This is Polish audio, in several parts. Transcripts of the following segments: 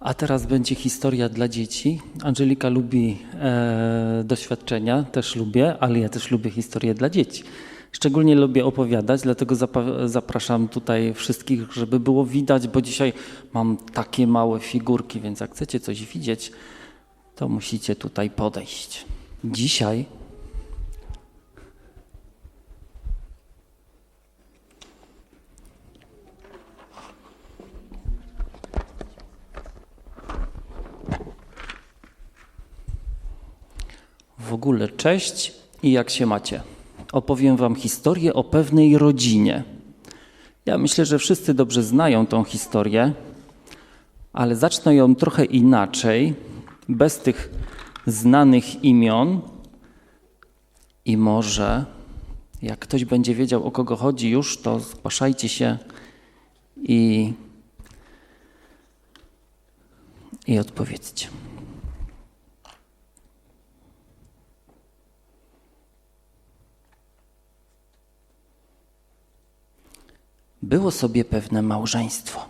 A teraz będzie historia dla dzieci. Angelika lubi e, doświadczenia, też lubię, ale ja też lubię historię dla dzieci. Szczególnie lubię opowiadać, dlatego zapraszam tutaj wszystkich, żeby było widać, bo dzisiaj mam takie małe figurki, więc jak chcecie coś widzieć, to musicie tutaj podejść. Dzisiaj W ogóle cześć i jak się macie? Opowiem wam historię o pewnej rodzinie. Ja myślę, że wszyscy dobrze znają tą historię, ale zacznę ją trochę inaczej, bez tych znanych imion. I może, jak ktoś będzie wiedział, o kogo chodzi już, to zgłaszajcie się i, i odpowiedzcie. Było sobie pewne małżeństwo.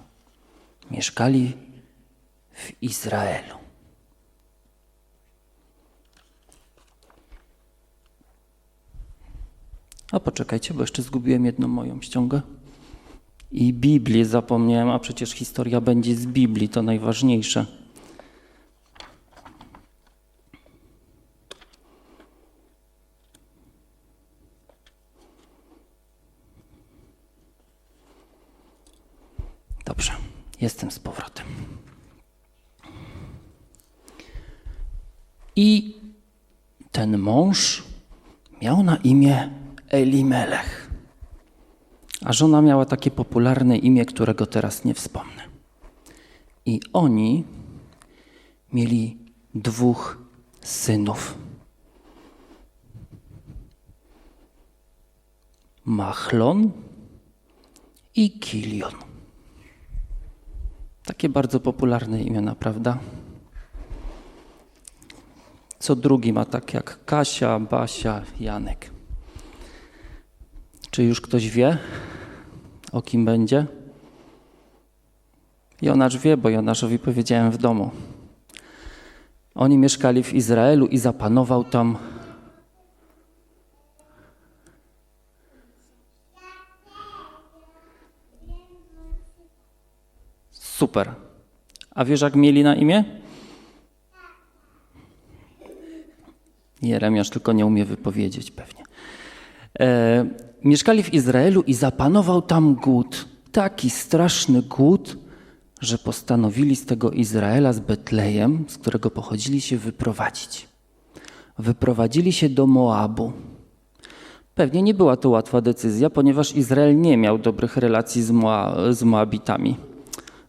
Mieszkali w Izraelu. A poczekajcie, bo jeszcze zgubiłem jedną moją ściągę. I Biblię zapomniałem, a przecież historia będzie z Biblii, to najważniejsze. Dobrze, jestem z powrotem. I ten mąż miał na imię Elimelech. A żona miała takie popularne imię, którego teraz nie wspomnę. I oni mieli dwóch synów. Machlon i Kilion. Takie bardzo popularne imiona, prawda? Co drugi ma tak jak Kasia, Basia, Janek. Czy już ktoś wie, o kim będzie? Jonasz wie, bo Jonaszowi powiedziałem w domu. Oni mieszkali w Izraelu i zapanował tam Super. A wiesz, jak mieli na imię? Jeremiasz tylko nie umie wypowiedzieć pewnie. E, mieszkali w Izraelu i zapanował tam głód. Taki straszny głód, że postanowili z tego Izraela, z Betlejem, z którego pochodzili, się wyprowadzić. Wyprowadzili się do Moabu. Pewnie nie była to łatwa decyzja, ponieważ Izrael nie miał dobrych relacji z, Moa, z Moabitami.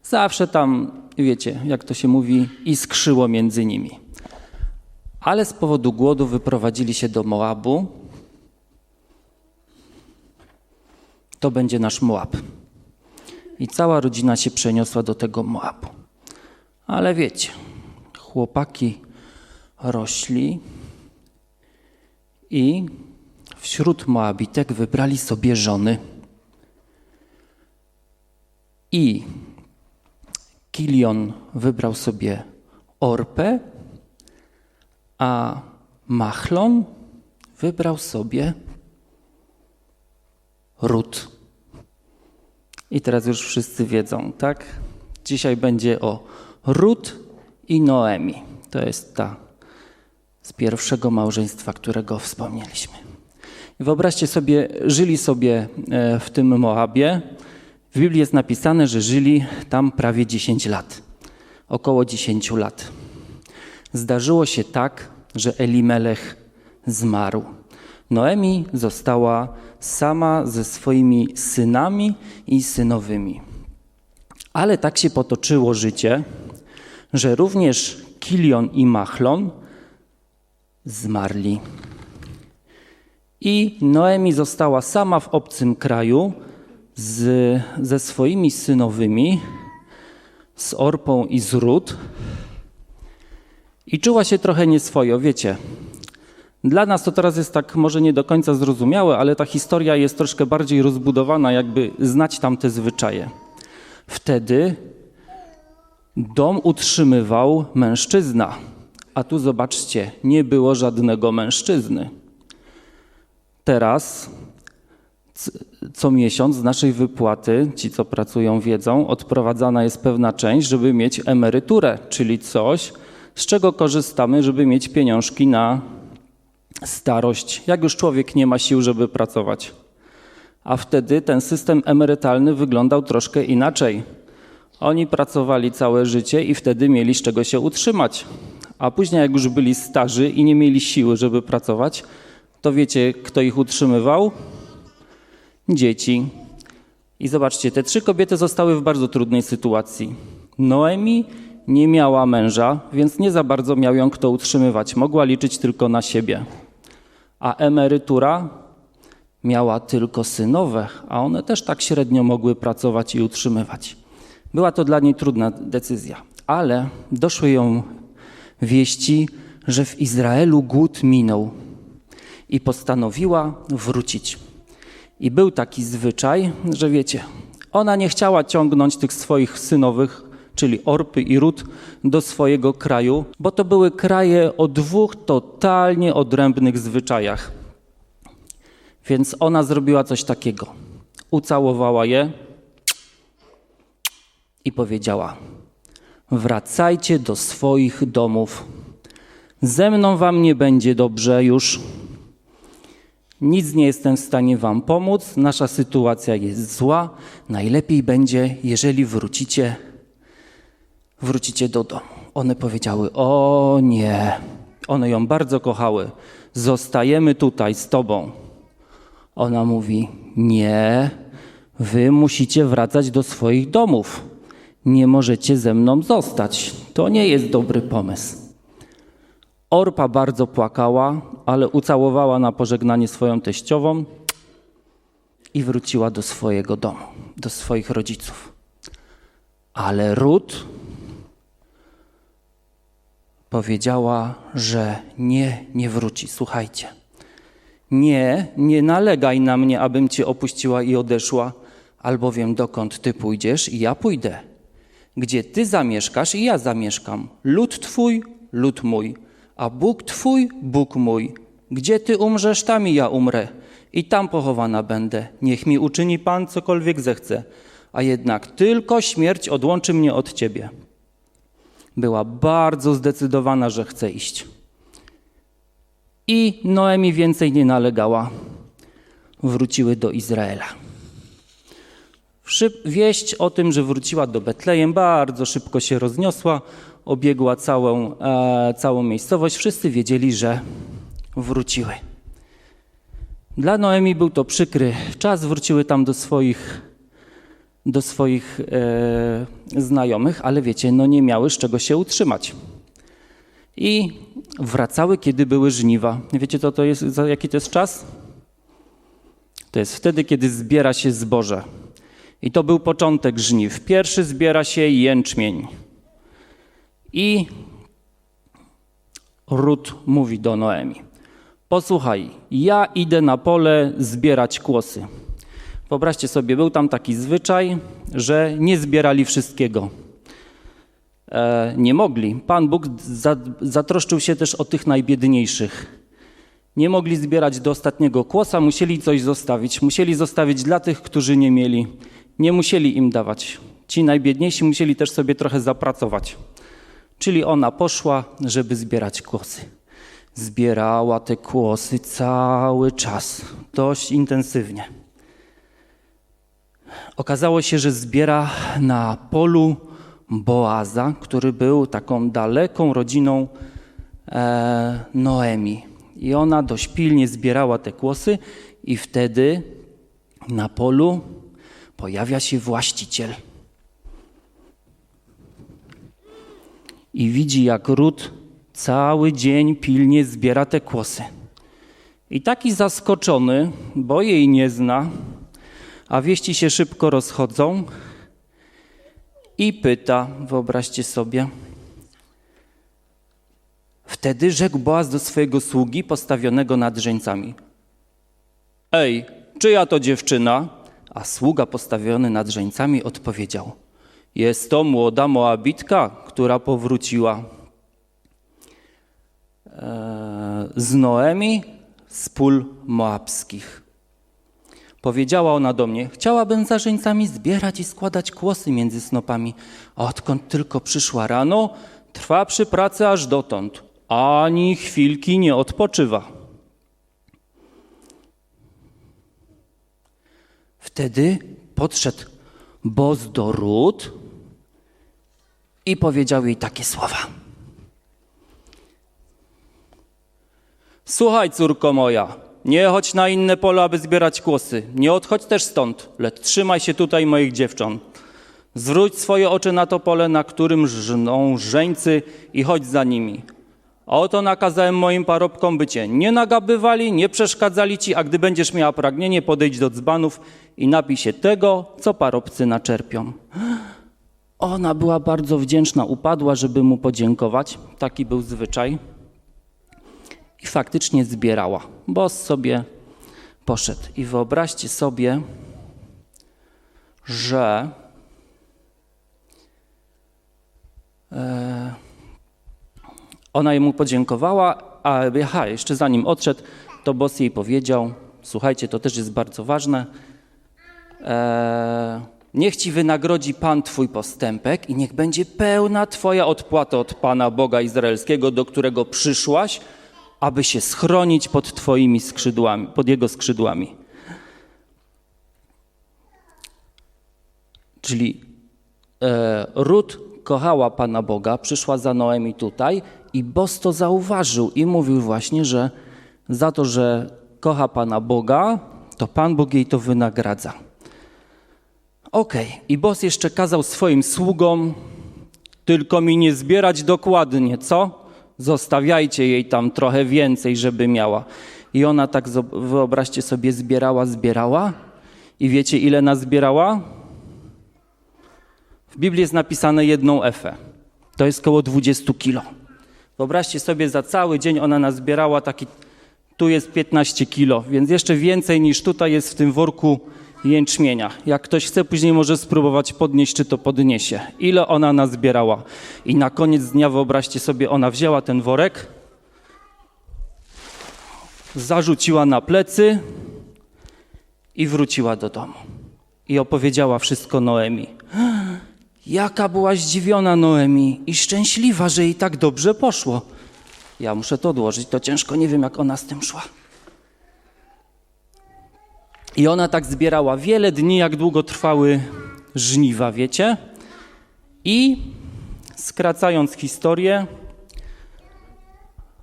Zawsze tam, wiecie, jak to się mówi, iskrzyło między nimi. Ale z powodu głodu wyprowadzili się do Moabu. To będzie nasz Moab. I cała rodzina się przeniosła do tego Moabu. Ale wiecie, chłopaki rośli i wśród Moabitek wybrali sobie żony. I Kilion wybrał sobie Orpę, a Machlon wybrał sobie Rut. I teraz już wszyscy wiedzą, tak? Dzisiaj będzie o Rut i Noemi. To jest ta z pierwszego małżeństwa, którego wspomnieliśmy. Wyobraźcie sobie, żyli sobie e, w tym Moabie. W Biblii jest napisane, że żyli tam prawie 10 lat, około 10 lat. Zdarzyło się tak, że Elimelech zmarł. Noemi została sama ze swoimi synami i synowymi. Ale tak się potoczyło życie, że również Kilion i Machlon zmarli. I Noemi została sama w obcym kraju z, ze swoimi synowymi, z Orpą i z Rut. I czuła się trochę nieswojo, wiecie. Dla nas to teraz jest tak może nie do końca zrozumiałe, ale ta historia jest troszkę bardziej rozbudowana, jakby znać tamte zwyczaje. Wtedy Dom utrzymywał mężczyzna, a tu zobaczcie, nie było żadnego mężczyzny. Teraz co miesiąc z naszej wypłaty, ci co pracują wiedzą, odprowadzana jest pewna część, żeby mieć emeryturę, czyli coś, z czego korzystamy, żeby mieć pieniążki na starość, jak już człowiek nie ma sił, żeby pracować. A wtedy ten system emerytalny wyglądał troszkę inaczej. Oni pracowali całe życie i wtedy mieli z czego się utrzymać. A później, jak już byli starzy i nie mieli siły, żeby pracować, to wiecie, kto ich utrzymywał? Dzieci. I zobaczcie, te trzy kobiety zostały w bardzo trudnej sytuacji. Noemi nie miała męża, więc nie za bardzo miał ją kto utrzymywać. Mogła liczyć tylko na siebie. A emerytura miała tylko synowe, a one też tak średnio mogły pracować i utrzymywać. Była to dla niej trudna decyzja, ale doszły ją wieści, że w Izraelu głód minął i postanowiła wrócić. I był taki zwyczaj, że wiecie, ona nie chciała ciągnąć tych swoich synowych, czyli Orpy i Rut, do swojego kraju, bo to były kraje o dwóch totalnie odrębnych zwyczajach. Więc ona zrobiła coś takiego. Ucałowała je i powiedziała: Wracajcie do swoich domów. Ze mną wam nie będzie dobrze już. Nic nie jestem w stanie wam pomóc. Nasza sytuacja jest zła. Najlepiej będzie, jeżeli wrócicie, wrócicie do domu. One powiedziały: O nie. One ją bardzo kochały. Zostajemy tutaj z tobą. Ona mówi: Nie, wy musicie wracać do swoich domów. Nie możecie ze mną zostać. To nie jest dobry pomysł. Orpa bardzo płakała, ale ucałowała na pożegnanie swoją teściową i wróciła do swojego domu, do swoich rodziców. Ale Rut powiedziała, że nie, nie wróci. Słuchajcie. Nie, nie nalegaj na mnie, abym cię opuściła i odeszła, albowiem dokąd ty pójdziesz i ja pójdę. Gdzie ty zamieszkasz i ja zamieszkam. Lud twój, lud mój, a Bóg twój, Bóg mój. Gdzie ty umrzesz, tam i ja umrę. I tam pochowana będę. Niech mi uczyni Pan cokolwiek zechce, a jednak tylko śmierć odłączy mnie od ciebie. Była bardzo zdecydowana, że chce iść. I Noemi więcej nie nalegała. Wróciły do Izraela. Szyb, wieść o tym, że wróciła do Betlejem, bardzo szybko się rozniosła, obiegła całą, e, całą miejscowość. Wszyscy wiedzieli, że wróciły. Dla Noemi był to przykry czas, wróciły tam do swoich, do swoich e, znajomych, ale wiecie, no nie miały z czego się utrzymać. I wracały, kiedy były żniwa. Wiecie, co to jest, jaki to jest czas? To jest wtedy, kiedy zbiera się zboże. I to był początek żniw. Pierwszy zbiera się jęczmień. I Rut mówi do Noemi: Posłuchaj, ja idę na pole zbierać kłosy. Wyobraźcie sobie, był tam taki zwyczaj, że nie zbierali wszystkiego. E, nie mogli. Pan Bóg za, zatroszczył się też o tych najbiedniejszych. Nie mogli zbierać do ostatniego kłosa, musieli coś zostawić. Musieli zostawić dla tych, którzy nie mieli. Nie musieli im dawać. Ci najbiedniejsi musieli też sobie trochę zapracować. Czyli ona poszła, żeby zbierać kłosy. Zbierała te kłosy cały czas, dość intensywnie. Okazało się, że zbiera na polu Boaza, który był taką daleką rodziną e, Noemi. I ona dość pilnie zbierała te kłosy, i wtedy na polu pojawia się właściciel. I widzi, jak Rut cały dzień pilnie zbiera te kłosy. I taki zaskoczony, bo jej nie zna, a wieści się szybko rozchodzą, i pyta, wyobraźcie sobie. Wtedy rzekł Boaz do swojego sługi postawionego nad żeńcami. Ej, czyja to dziewczyna? A sługa postawiony nad żeńcami odpowiedział. Jest to młoda Moabitka, która powróciła e, z Noemi z pól moabskich. Powiedziała ona do mnie: Chciałabym za żeńcami zbierać i składać kłosy między snopami. A odkąd tylko przyszła rano, trwa przy pracy aż dotąd. Ani chwilki nie odpoczywa. Wtedy podszedł Boz do Rut i powiedział jej takie słowa. Słuchaj, córko moja, nie chodź na inne pole, aby zbierać kłosy. Nie odchodź też stąd, lecz trzymaj się tutaj moich dziewcząt. Zwróć swoje oczy na to pole, na którym żną żeńcy i chodź za nimi. Oto nakazałem moim parobkom, by cię nie nagabywali, nie przeszkadzali ci, a gdy będziesz miała pragnienie, podejdź do dzbanów i napij się tego, co parobcy naczerpią. Ona była bardzo wdzięczna, upadła, żeby mu podziękować. Taki był zwyczaj. I faktycznie zbierała. Boss sobie poszedł. I wyobraźcie sobie, że e, ona mu podziękowała, a aha, jeszcze zanim odszedł, to boss jej powiedział, słuchajcie, to też jest bardzo ważne, e, niech ci wynagrodzi Pan twój postępek i niech będzie pełna twoja odpłata od Pana Boga Izraelskiego, do którego przyszłaś, aby się schronić pod twoimi skrzydłami, pod jego skrzydłami. Czyli e, kochała Pana Boga, przyszła za Noemi tutaj i Boz to zauważył i mówił właśnie, że za to, że kocha Pana Boga, to Pan Bóg jej to wynagradza. Okej, okay. i Boz jeszcze kazał swoim sługom, tylko mi nie zbierać dokładnie, co? Zostawiajcie jej tam trochę więcej, żeby miała. I ona tak, wyobraźcie sobie, zbierała, zbierała. I wiecie, ile nas zbierała? W Biblii jest napisane jedną efę. To jest około 20 kilo. Wyobraźcie sobie, za cały dzień ona nazbierała taki, tu jest 15 kilo, więc jeszcze więcej niż tutaj jest w tym worku jęczmienia. Jak ktoś chce, później może spróbować podnieść, czy to podniesie. Ile ona nazbierała. I na koniec dnia, wyobraźcie sobie, ona wzięła ten worek, zarzuciła na plecy i wróciła do domu. I opowiedziała wszystko Noemi. Jaka była zdziwiona Noemi i szczęśliwa, że jej tak dobrze poszło. Ja muszę to odłożyć, to ciężko, nie wiem jak ona z tym szła. I ona tak zbierała wiele dni, jak długo trwały żniwa, wiecie? I skracając historię,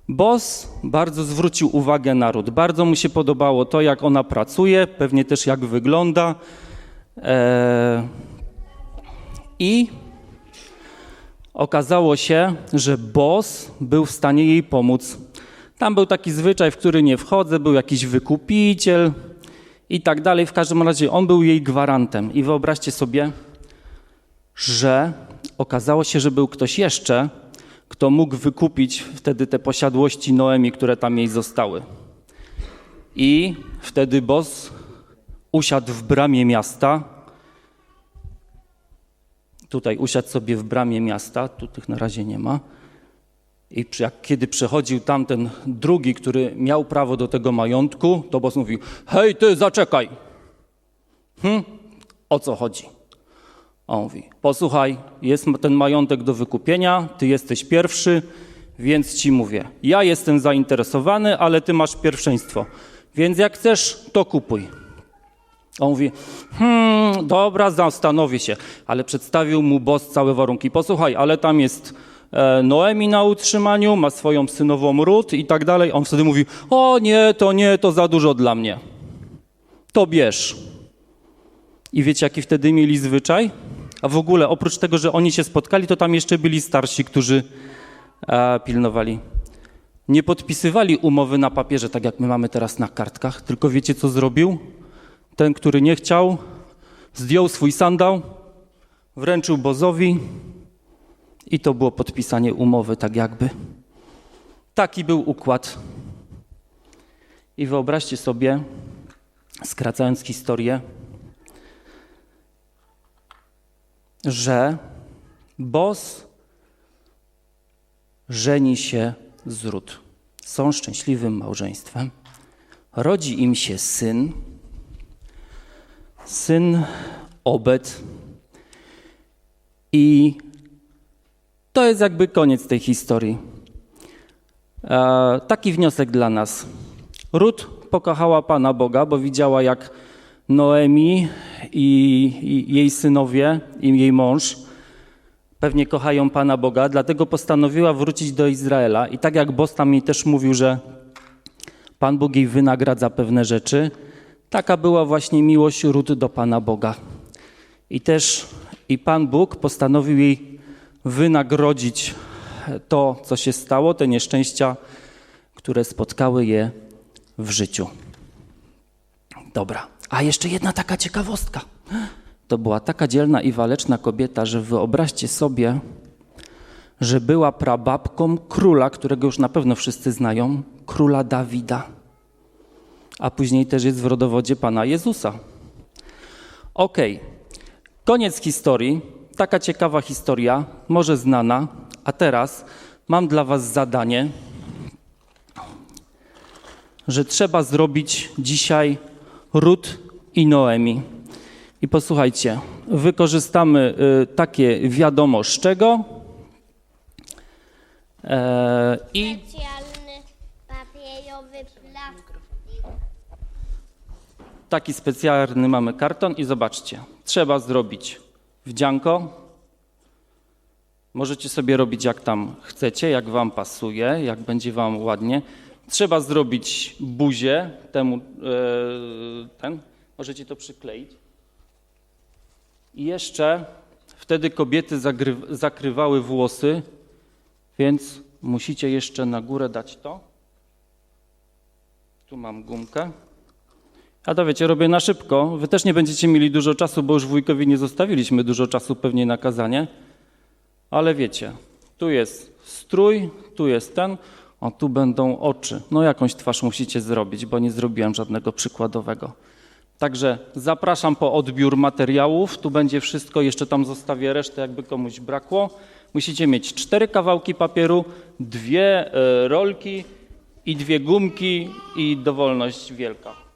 Boss bardzo zwrócił uwagę naród. Bardzo mu się podobało to, jak ona pracuje, pewnie też jak wygląda. Eee, I okazało się, że Boss był w stanie jej pomóc. Tam był taki zwyczaj, w który nie wchodzę, był jakiś wykupiciel, i tak dalej. W każdym razie on był jej gwarantem. I wyobraźcie sobie, że okazało się, że był ktoś jeszcze, kto mógł wykupić wtedy te posiadłości Noemi, które tam jej zostały. I wtedy Boz usiadł w bramie miasta. Tutaj usiadł sobie w bramie miasta, tu tych na razie nie ma. I jak, kiedy przechodził tamten drugi, który miał prawo do tego majątku, to boss mówił: Hej, ty, zaczekaj. Hm? O co chodzi? A on mówi: Posłuchaj, jest ten majątek do wykupienia, ty jesteś pierwszy, więc ci mówię: Ja jestem zainteresowany, ale ty masz pierwszeństwo. Więc jak chcesz, to kupuj. On mówi: Hmm, dobra, zastanowię się, ale przedstawił mu boss całe warunki. Posłuchaj, ale tam jest E, Noemi na utrzymaniu, ma swoją synową Rut i tak dalej. On wtedy mówi, o nie, to nie, to za dużo dla mnie. To bierz. I wiecie, jaki wtedy mieli zwyczaj? A w ogóle, oprócz tego, że oni się spotkali, to tam jeszcze byli starsi, którzy e, pilnowali. Nie podpisywali umowy na papierze, tak jak my mamy teraz na kartkach, tylko wiecie, co zrobił? Ten, który nie chciał, zdjął swój sandał, wręczył Bozowi, i to było podpisanie umowy, tak jakby. Taki był układ. I wyobraźcie sobie, skracając historię, że Boz żeni się z Rut. Są szczęśliwym małżeństwem. Rodzi im się syn, syn Obed. I to jest jakby koniec tej historii. E, taki wniosek dla nas. Rut pokochała Pana Boga, bo widziała, jak Noemi i, i jej synowie i jej mąż pewnie kochają Pana Boga, dlatego postanowiła wrócić do Izraela. I tak jak tam jej też mówił, że Pan Bóg jej wynagradza pewne rzeczy, taka była właśnie miłość Rut do Pana Boga. I też i Pan Bóg postanowił jej wynagrodzić to, co się stało, te nieszczęścia, które spotkały je w życiu. Dobra, a jeszcze jedna taka ciekawostka. To była taka dzielna i waleczna kobieta, że wyobraźcie sobie, że była prababką króla, którego już na pewno wszyscy znają, króla Dawida. A później też jest w rodowodzie Pana Jezusa. Okej, koniec historii. Taka ciekawa historia, może znana. A teraz mam dla Was zadanie, że trzeba zrobić dzisiaj Rut i Noemi. I posłuchajcie, wykorzystamy y, takie wiadomo z czego. E, I Specjalny papierowy plastik. Taki specjalny mamy karton i zobaczcie, trzeba zrobić wdzianko. Możecie sobie robić jak tam chcecie, jak wam pasuje, jak będzie wam ładnie. Trzeba zrobić buzię temu, e, ten, możecie to przykleić. I jeszcze wtedy kobiety zakrywały włosy, więc musicie jeszcze na górę dać to. Tu mam gumkę. A to wiecie, robię na szybko. Wy też nie będziecie mieli dużo czasu, bo już wujkowi nie zostawiliśmy dużo czasu pewnie na kazanie. Ale wiecie, tu jest strój, tu jest ten, a tu będą oczy. No jakąś twarz musicie zrobić, bo nie zrobiłem żadnego przykładowego. Także zapraszam po odbiór materiałów. Tu będzie wszystko, jeszcze tam zostawię resztę, jakby komuś brakło. Musicie mieć cztery kawałki papieru, dwie e, rolki i dwie gumki i dowolność wielka.